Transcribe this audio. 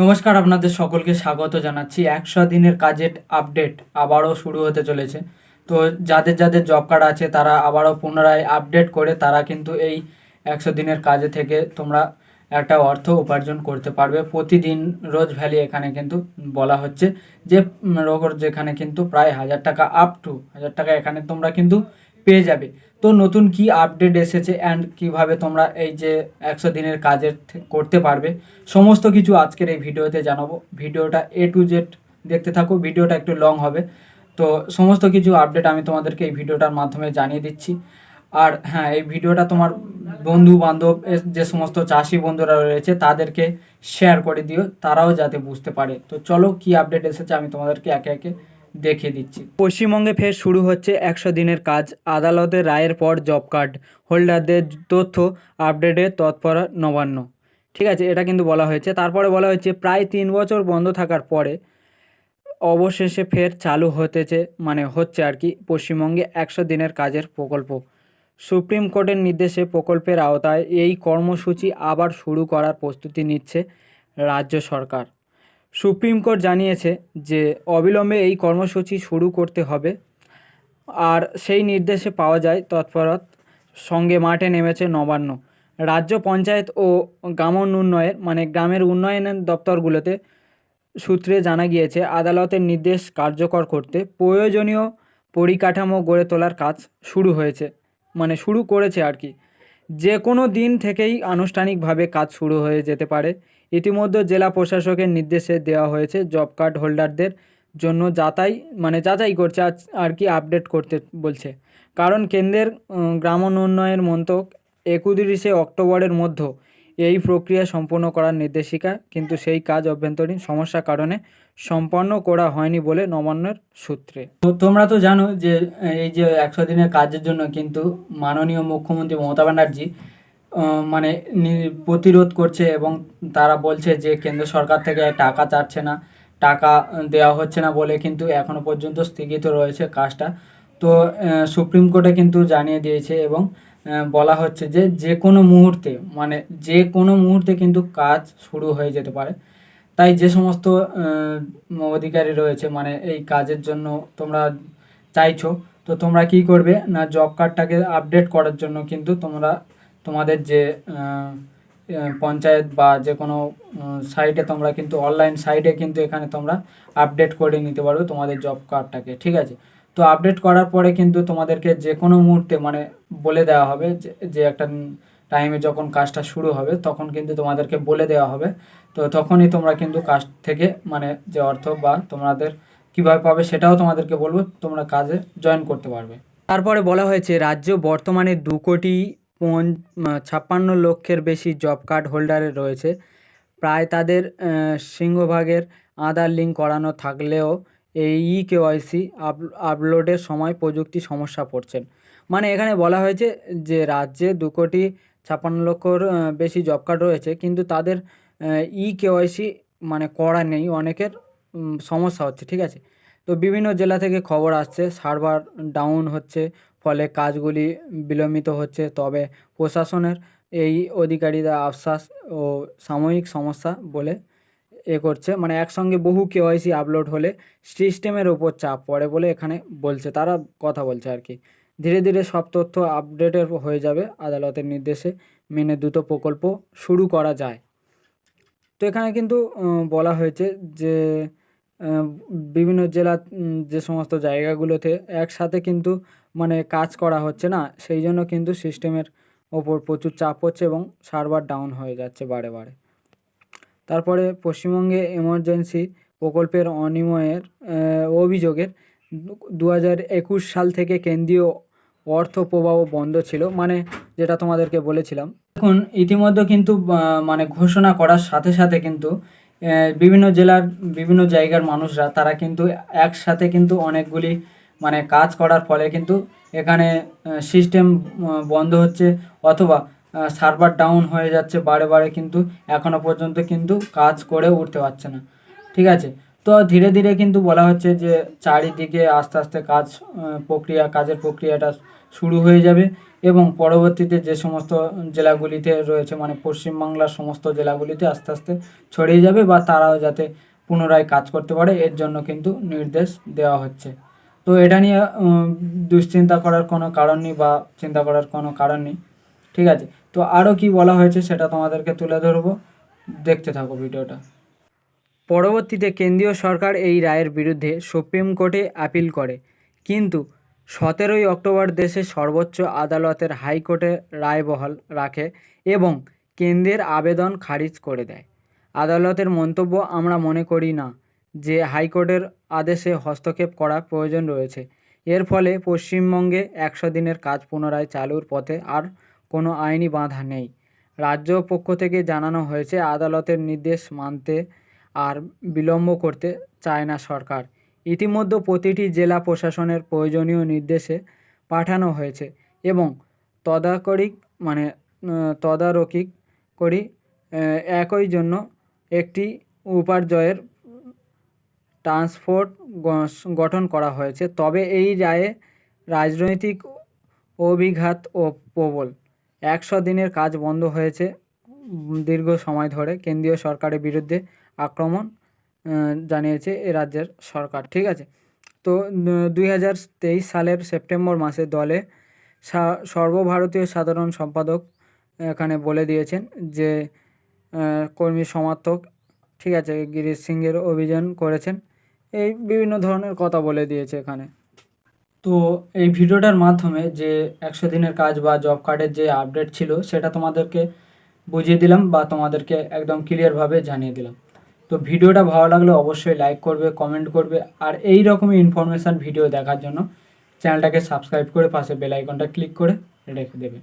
নমস্কার, আপনাদের সকলকে স্বাগত জানাচ্ছি। একশো দিনের কাজের আপডেট আবারও শুরু হতে চলেছে। তো যাদের যাদের জব কার্ড আছে, তারা আবারও পুনরায় আপডেট করে, তারা কিন্তু এই একশো দিনের কাজে থেকে তোমরা একটা অর্থ উপার্জন করতে পারবে। প্রতিদিন রোজ ভ্যালি এখানে কিন্তু বলা হচ্ছে যে রোজ যেখানে কিন্তু প্রায় হাজার টাকা আপ টু হাজার টাকা এখানে তোমরা কিন্তু পেয়ে যাবে। তো নতুন কি আপডেট এসেছে অ্যান্ড কীভাবে তোমরা এই যে একশো দিনের কাজের করতে পারবে? সমস্ত কিছু আজকের এই ভিডিওতে জানাব। ভিডিওটা এ টু জেড দেখতে থাকো, ভিডিওটা একটু লং হবে। তো সমস্ত কিছু আপডেট আমি তোমাদেরকে এই ভিডিওটার মাধ্যমে জানিয়ে দিচ্ছি। আর হ্যাঁ এই ভিডিওটা তোমার বন্ধু বান্ধব যে সমস্ত চাষি বন্ধুরা রয়েছে, তাদেরকে শেয়ার করে দিও। তারাও যাতে বুঝতে পারে। তো চলো কি আপডেট এসেছে আমি তোমাদেরকে একে একে দেখিয়ে দিচ্ছি। পশ্চিমবঙ্গে ফের শুরু হচ্ছে একশো দিনের কাজ। আদালতের রায়ের পর জব কার্ড। হোল্ডারদের তথ্য আপডেটে তৎপর নবান্ন। ঠিক আছে, এটা কিন্তু বলা হয়েছে। তারপরে বলা হয়েছে, প্রায় তিন বছর বন্ধ থাকার পরে অবশেষে ফের চালু হতেছে মানে হচ্ছে আর কি, পশ্চিমবঙ্গে একশো দিনের কাজের প্রকল্প। সুপ্রিম কোর্টের নির্দেশে প্রকল্পের আওতায় এই কর্মসূচি আবার শুরু করার প্রস্তুতি নিচ্ছে রাজ্য সরকার। সুপ্রিম কোর্ট জানিয়েছে যে অবিলম্বে এই কর্মসূচি শুরু করতে হবে। আর সেই নির্দেশে পাওয়া যায় তৎপরত। সঙ্গে মাঠে নেমেছে নবান্ন। রাজ্য পঞ্চায়েত ও গ্রামোন্নয়ন উন্নয়ন মানে গ্রামের উন্নয়নের দপ্তরগুলোতে সূত্রে জানা গিয়েছে, আদালতের নির্দেশ কার্যকর করতে প্রয়োজনীয় পরিকাঠামো গড়ে তোলার কাজ শুরু হয়েছে। মানে শুরু করেছে আর কি। যে কোনো দিন থেকেই আনুষ্ঠানিকভাবে কাজ শুরু হয়ে যেতে পারে। ইতিমধ্যে জেলা প্রশাসকের নির্দেশে দেওয়া হয়েছে জব কার্ড হোল্ডারদের জন্য যাচাই মানে যাচাই করছে আর কি আপডেট করতে বলছে। কারণ কেন্দ্রের গ্রামোন্নয়ন মন্ত্রক একত্রিশে অক্টোবরের মধ্যে এই প্রক্রিয়া সম্পন্ন করার নির্দেশিকা, কিন্তু সেই কাজ অভ্যন্তরীণ সমস্যার কারণে সম্পন্ন করা হয়নি বলে নবান্নের সূত্রে। তো তোমরা তো জানো যে, এই যে একশো দিনের কাজের জন্য কিন্তু মাননীয় মুখ্যমন্ত্রী মমতা ব্যানার্জি মানে প্রতিরোধ করছে এবং তারা বলছে যে, কেন্দ্র সরকার থেকে টাকা চাচ্ছে না, টাকা দেওয়া হচ্ছে না বলে কিন্তু এখনও পর্যন্ত স্থগিত রয়েছে কাজটা। তো সুপ্রিম কোর্টে কিন্তু জানিয়ে দিয়েছে এবং বলা হচ্ছে যে যে কোনো মুহূর্তে মানে যে কোনো মুহূর্তে কিন্তু কাজ শুরু হয়ে যেতে পারে। তাই যে সমস্ত অধিকারী রয়েছে মানে এই কাজের জন্য তোমরা চাইছো, তো তোমরা কি করবে না জব কার্ডটাকে আপডেট করার জন্য কিন্তু তোমরা, তোমাদের যে পঞ্চায়েত বা যে কোনো সাইটে তোমরা কিন্তু অনলাইন সাইটে কিন্তু এখানে তোমরা আপডেট করে নিতে পারবে তোমাদের জব কার্ডটাকে ঠিক আছে? তো আপডেট করার পরে কিন্তু তোমাদেরকে যে কোনো মুহূর্তে মানে বলে দেওয়া হবে যে একটা টাইমে যখন কাজটা শুরু হবে, তখন কিন্তু তোমাদেরকে বলে দেওয়া হবে। তো তখনই তোমরা কিন্তু কাজ থেকে মানে যে অর্থ বা তোমাদের কীভাবে পাবে সেটাও তোমাদেরকে বলব, তোমরা কাজে জয়েন করতে পারবে। তারপরে বলা হয়েছে, রাজ্য বর্তমানে দু কোটি ছাপ্পান্ন লক্ষের বেশি জব কার্ড হোল্ডারে রয়েছে। প্রায় তাদের সিংহভাগের আধার লিঙ্ক করানো থাকলেও এই ই কেওয়াইসি আপলোডের সময় প্রযুক্তি সমস্যা পড়ছেন। মানে এখানে বলা হয়েছে যে রাজ্যে দু কোটি ছাপ্পান্ন লক্ষর বেশি জব কার্ড রয়েছে, কিন্তু তাদের ই কেওয়াইসি মানে করা নেই, অনেকের সমস্যা হচ্ছে, ঠিক আছে? তো বিভিন্ন জেলা থেকে খবর আসছে, সার্ভার ডাউন হচ্ছে, ফলে কাজগুলি বিলম্বিত হচ্ছে, তবে প্রশাসনের এই অধিকারীরা আশ্বাস ও সাময়িক সমস্যা বলে এ করছে। মানে একসঙ্গে বহু কেওয়াইসি আপলোড হলে সিস্টেমের ওপর চাপ পড়ে বলে এখানে বলছে। তারা কথা বলছে আর কি। ধীরে ধীরে সব তথ্য আপডেটের হয়ে যাবে আদালতের নির্দেশে মেনে দ্রুত প্রকল্প শুরু করা যায়। তো এখানে কিন্তু বলা হয়েছে যে বিভিন্ন জেলা যে সমস্ত জায়গাগুলোতে একসাথে কিন্তু মানে কাজ করা হচ্ছে না, সেই জন্য কিন্তু সিস্টেমের ওপর প্রচুর চাপ পড়ছে এবং সার্ভার ডাউন হয়ে যাচ্ছে বারে বারে। তারপরে পশ্চিমবঙ্গে এমার্জেন্সি প্রকল্পের আহ, অভিযোগের দু হাজার একুশ সাল থেকে কেন্দ্রীয় অর্থ প্রবাহ বন্ধ ছিল। মানে যেটা তোমাদেরকে বলেছিলাম। এখন ইতিমধ্যে কিন্তু মানে ঘোষণা করার সাথে সাথে কিন্তু বিভিন্ন জেলার বিভিন্ন জায়গার মানুষরা তারা কিন্তু একসাথে কিন্তু অনেকগুলি মানে কাজ করার ফলে কিন্তু এখানে সিস্টেম বন্ধ হচ্ছে। অথবা সার্ভার ডাউন হয়ে যাচ্ছে বারে বারে কিন্তু এখনও পর্যন্ত কিন্তু কাজ করে উঠতে পারছে না। ঠিক আছে? তো ধীরে ধীরে কিন্তু বলা হচ্ছে যে চারিদিকে আস্তে আস্তে কাজ প্রক্রিয়া, কাজের প্রক্রিয়াটা শুরু হয়ে যাবে এবং পরবর্তীতে যে সমস্ত জেলাগুলিতে রয়েছে মানে পশ্চিমবাংলার সমস্ত জেলাগুলিতে আস্তে আস্তে ছড়িয়ে যাবে বা তারাও যাতে পুনরায় কাজ করতে পারে, এর জন্য কিন্তু নির্দেশ দেওয়া হচ্ছে। তো এটা নিয়ে দুশ্চিন্তা করার কোনো কারণ নেই বা চিন্তা করার কোনো কারণ নেই। ঠিক আছে? তো আরও কি বলা হয়েছে সেটা তোমাদেরকে তুলে ধরবো। দেখতে থাকো ভিডিওটা। পরবর্তীতে কেন্দ্রীয় সরকার এই রায়ের বিরুদ্ধে সুপ্রিম কোর্টে আপিল করে। কিন্তু সতেরোই অক্টোবর দেশে সর্বোচ্চ আদালতের হাইকোর্টে রায় বহাল রাখে এবং কেন্দ্রের আবেদন খারিজ করে দেয়। আদালতের মন্তব্য আমরা মনে করি না যে হাইকোর্টের আদেশে হস্তক্ষেপ করা প্রয়োজন রয়েছে। এর ফলে পশ্চিমবঙ্গে একশো দিনের কাজ পুনরায় চালুর পথে আর কোনো আইনি বাধা নেই। রাজ্য পক্ষ থেকে জানানো হয়েছে আদালতের নির্দেশ মানতে আর বিলম্ব করতে চায় না সরকার। ইতিমধ্যে প্রতিটি জেলা প্রশাসনের প্রয়োজনীয় নির্দেশে পাঠানো হয়েছে এবং তদাকরিক মানে আহ, তদারকি করি একই জন্য একটি উপার্জয়ের ট্রান্সপোর্ট গঠন করা হয়েছে। তবে এই রায়ে রাজনৈতিক অভিঘাত ও প্রবল। একশো দিনের কাজ বন্ধ হয়েছে, দীর্ঘ সময় ধরে কেন্দ্রীয় সরকারের বিরুদ্ধে আক্রমণ জানিয়েছে এ রাজ্যের সরকার। ঠিক আছে? তো দুই হাজার তেইশ সালের সেপ্টেম্বর মাসে দলে সর্বভারতীয় সাধারণ সম্পাদক এখানে বলে দিয়েছেন যে কর্মী সমর্থক, ঠিক আছে, গিরিশ সিংয়ের অভিযান করেছেন। এই বিভিন্ন ধরনের কথা বলে দিয়েছে এখানে। তো এই ভিডিওটার মাধ্যমে যে একশো দিনের কাজ বা জব কার্ডের যে আপডেট ছিল, সেটা তোমাদেরকে বুঝিয়ে দিলাম বা তোমাদেরকে একদম ক্লিয়ারভাবে জানিয়ে দিলাম। তো ভিডিওটা ভালো লাগলে অবশ্যই লাইক করবে কমেন্ট করবে আর এই রকমই ইনফরমেশান ভিডিও দেখার জন্য চ্যানেলটাকে সাবস্ক্রাইব করে পাশে বেল আইকনটা ক্লিক করে রেখে দেবে।